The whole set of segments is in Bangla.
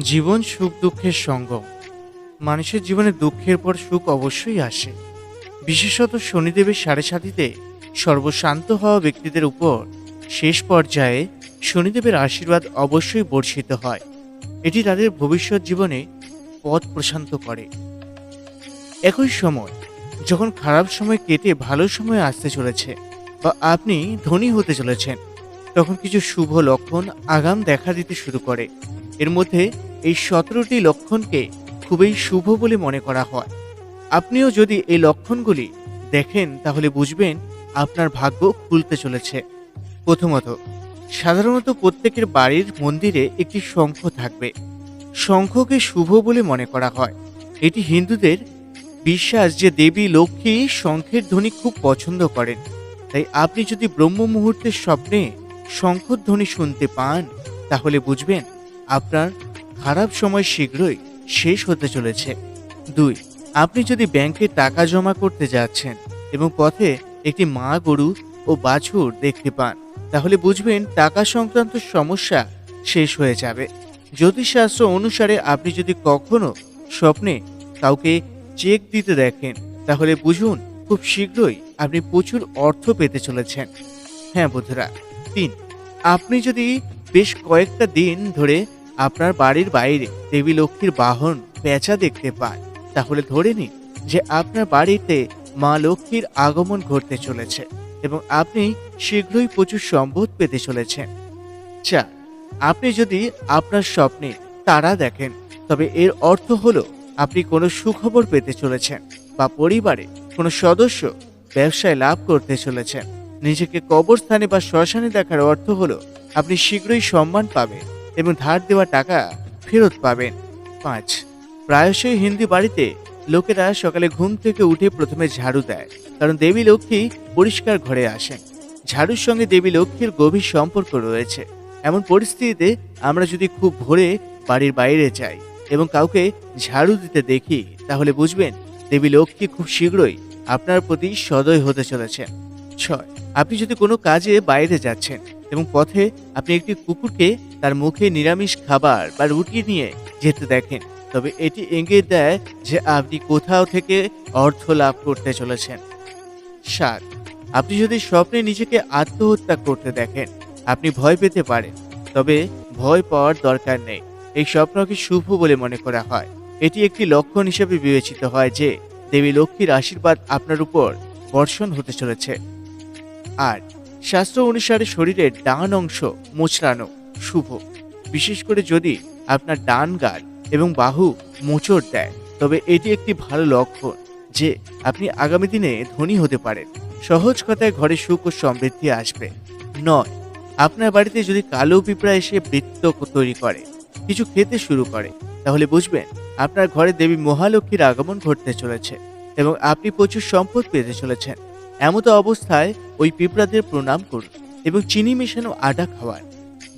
জীবন সুখ, দুঃখের সঙ্গম মানুষের জীবনে দুঃখের পর সুখ অবশ্যই আসে। বিশেষত শনিদেবের সাড়ে সাথীতে সর্বশান্ত হওয়া ব্যক্তিদের উপর শেষ পর্যায়ে শনিদেবের আশীর্বাদ অবশ্যই বর্ষিত হয়। এটি তাদের ভবিষ্যৎ জীবনে পথ প্রশান্ত করে। একই সময়, যখন খারাপ সময় কেটে ভালো সময় আসতে চলেছে বা আপনি ধনী হতে চলেছেন, তখন কিছু শুভ লক্ষণ আগাম দেখা দিতে শুরু করে। এর মধ্যে এই সতেরোটি লক্ষণকে খুবই শুভ বলে মনে করা হয়। আপনিও যদি এই লক্ষণগুলি দেখেন, তাহলে বুঝবেন আপনার ভাগ্য খুলতে চলেছে। প্রথমত, সাধারণত প্রত্যেকের বাড়ির মন্দিরে একটি শঙ্খ থাকবে। শঙ্খকে শুভ বলে মনে করা হয়। এটি হিন্দুদের বিশ্বাস যে দেবী লক্ষ্মী শঙ্খের ধ্বনি খুব পছন্দ করেন। তাই আপনি যদি ব্রহ্ম মুহূর্তের স্বপ্নে শঙ্খধ্বনি শুনতে পান, তাহলে বুঝবেন আপনার খারাপ সময় শীঘ্রই শেষ হতে চলেছে। দুই, আপনি যদি ব্যাংকে টাকা জমা করতে যাচ্ছেন এবং পথে একটি মা গরু ও বাছুর দেখতে পান, তাহলে বুঝবেন টাকা সংক্রান্ত সমস্যা শেষ হয়ে যাবে। জ্যোতিষশাস্ত্র অনুসারে আপনি যদি কখনো স্বপ্নে কাউকে চেক দিতে দেখেন, তাহলে বুঝুন খুব শীঘ্রই আপনি প্রচুর অর্থ পেতে চলেছেন। হ্যাঁ বন্ধুরা, তিন, আপনি যদি বেশ কয়েকটা দিন ধরে আপনার বাড়ির বাইরে দেবী লক্ষ্মীর বাহন পেঁচা দেখতে পান তাহলে ধরে নিন যে আপনার বাড়িতে মা লক্ষ্মীর আগমন ঘটতে চলেছে এবং আপনি শীঘ্রই প্রচুর সম্পদ পেতে চলেছেন। চার আপনি যদি আপনার স্বপ্নে তারা দেখেন, তবে এর অর্থ হলো আপনি কোনো সুখবর পেতে চলেছেন বা পরিবারে কোনো সদস্য ব্যবসায় লাভ করতে চলেছেন। নিজেকে কবরস্থানে বা শ্মশানে দেখার অর্থ হলো, আপনি শীঘ্রই সম্মান পাবেন এবং ধার দেওয়া টাকা ফেরত পাবেন। পাঁচ, প্রায়শই হিন্দি বাড়িতে লোকেরা সকালে ঘুম থেকে উঠে প্রথমে ঝাড়ু দেয়, কারণ দেবী লক্ষ্মী পরিষ্কার ঘরে আসেন। ঝাড়ুর সঙ্গে দেবী লক্ষ্মীর গভীর সম্পর্ক রয়েছে। এমন পরিস্থিতিতে আমরা যদি খুব ভোরে বাড়ির বাইরে যাই এবং কাউকে ঝাড়ু দিতে দেখি, তাহলে বুঝবেন দেবী লক্ষ্মী খুব শীঘ্রই আপনার প্রতি সদয় হতে চলেছেন। ছয় আপনি যদি কোনো কাজে বাইরে যাচ্ছেন এবং পথে আপনি একটি কুকুরকে তার মুখে নিরামিষ খাবার বা রুটি নিয়ে যেতে দেখেন, তবে এটি ইঙ্গিত দেয় যে আপনি কোথাও থেকে অর্থ লাভ করতে চলেছেন। সাত, আপনি যদি স্বপ্নে নিজেকে আত্মহত্যা করতে দেখেন, আপনি ভয় পেতে পারেন, তবে ভয় পাওয়ার দরকার নেই। এই স্বপ্নকে শুভ বলে মনে করা হয়। এটি একটি লক্ষণ হিসেবে বিবেচিত হয় যে দেবী লক্ষ্মীর আশীর্বাদ আপনার উপর বর্ষণ হতে চলেছে। আর শাস্ত্র অনুসারে শরীরের ডান অংশ মোচড়ানো শুভ। বিশেষ করে যদি আপনার ডান গাল এবং বাহু মোচড় দেয়, তবে এটি একটি ভালো লক্ষণ যে আপনি আগামী দিনে ধনী হতে পারেন। সহজ কথায় ঘরে সুখ ও সমৃদ্ধি আসবে। নয়, আপনার বাড়িতে যদি কালো পিঁপড়া এসে বৃত্ত তৈরি করে, কিছু খেতে শুরু করে, তাহলে বুঝবেন আপনার ঘরে দেবী মহালক্ষ্মীর আগমন ঘটতে চলেছে এবং আপনি প্রচুর সম্পদ পেতে চলেছেন। এমতো অবস্থায় ওই পিঁপড়াদের প্রণাম করুন এবং চিনি মেশানো আটা খাওয়ান।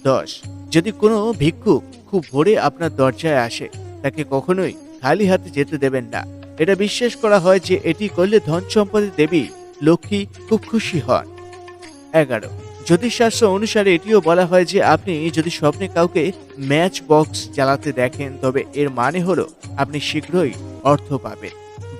দশ, যদি কোনো ভিক্ষুক খুব ভোরে আপনার দরজায় আসে, তাকে কখনোই খালি হাতে যেতে দেবেন না। এটা বিশ্বাস করা হয় যে এটি করলে ধন সম্পদের দেবী লক্ষ্মী খুব খুশি হন। এগারো, জ্যোতিষশাস্ত্র অনুসারে এটিও বলা হয় যে আপনি যদি স্বপ্নে কাউকে ম্যাচ বক্স চালাতে দেখেন, তবে এর মানে হলো আপনি শীঘ্রই অর্থ পাবেন।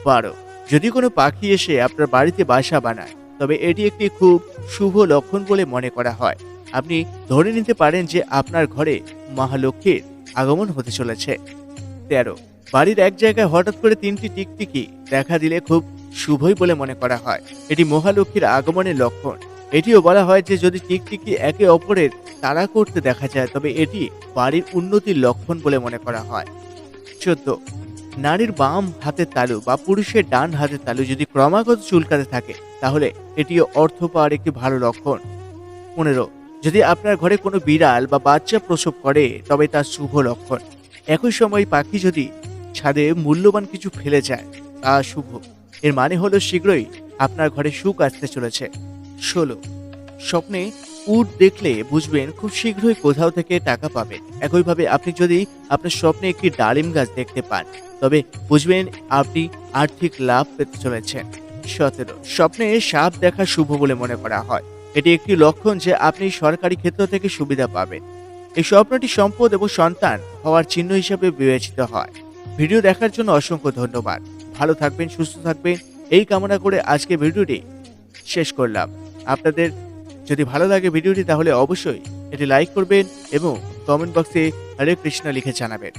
বারো যদি কোনো পাখি এসে আপনার বাড়িতে বাসা বানায়, তবে এটি একটি খুব শুভ লক্ষণ বলে মনে করা হয়। আপনি ধরে নিতে পারেন যে আপনার ঘরে মহালক্ষ্মীর আগমন হতে চলেছে। তেরো, বাড়ির এক জায়গায় হঠাৎ করে তিনটি টিকটিকি দেখা দিলে খুব শুভই বলে মনে করা হয়। এটি মহালক্ষ্মীর আগমনের লক্ষণ। এটিও বলা হয় যে যদি টিকটিকি একে অপরের তাড়া করতে দেখা যায়, তবে এটি বাড়ির উন্নতির লক্ষণ বলে মনে করা হয়। চোদ্দ নারীর বাম হাতের তালু বা পুরুষের ডান হাতের তালু যদি ক্রমাগত চুলকাতে থাকে, তাহলে এটিও অর্থ পাওয়ার একটি ভালো লক্ষণ। পনেরো, যদি আপনার ঘরে কোনো বিড়াল বা বাচ্চা প্রসব করে, তবে তার শুভ লক্ষণ। একই সময় পাখি যদি ছাদে মূল্যবান কিছু ফেলে যায়, তা শুভ। এর মানে হলো শীঘ্রই আপনার ঘরে সুখ আসতে চলেছে। ষোলো, স্বপ্নে উট দেখলে বুঝবেন খুব শীঘ্রই কোথাও থেকে টাকা পাবেন। একইভাবে আপনি যদি আপনার স্বপ্নে একটি ডালিম গাছ দেখতে পান, তবে বুঝবেন আপনি আর্থিক লাভ পেতে চলেছেন। সতেরো, স্বপ্নে সাপ দেখা শুভ বলে মনে করা হয়। এটি একটি লক্ষণ যে আপনি সরকারি ক্ষেত্র থেকে সুবিধা পাবেন। এই স্বপ্নটি সম্পদ এবং সন্তান হওয়ার চিহ্ন হিসাবে বিবেচিত হয়। ভিডিও দেখার জন্য অসংখ্য ধন্যবাদ। ভালো থাকবেন, সুস্থ থাকবেন, এই কামনা করে আজকে ভিডিওটি শেষ করলাম। আপনাদের যদি ভালো লাগে ভিডিওটি তাহলে অবশ্যই এটি লাইক করবেন এবং কমেন্ট বক্সে হরে কৃষ্ণ লিখে জানাবেন।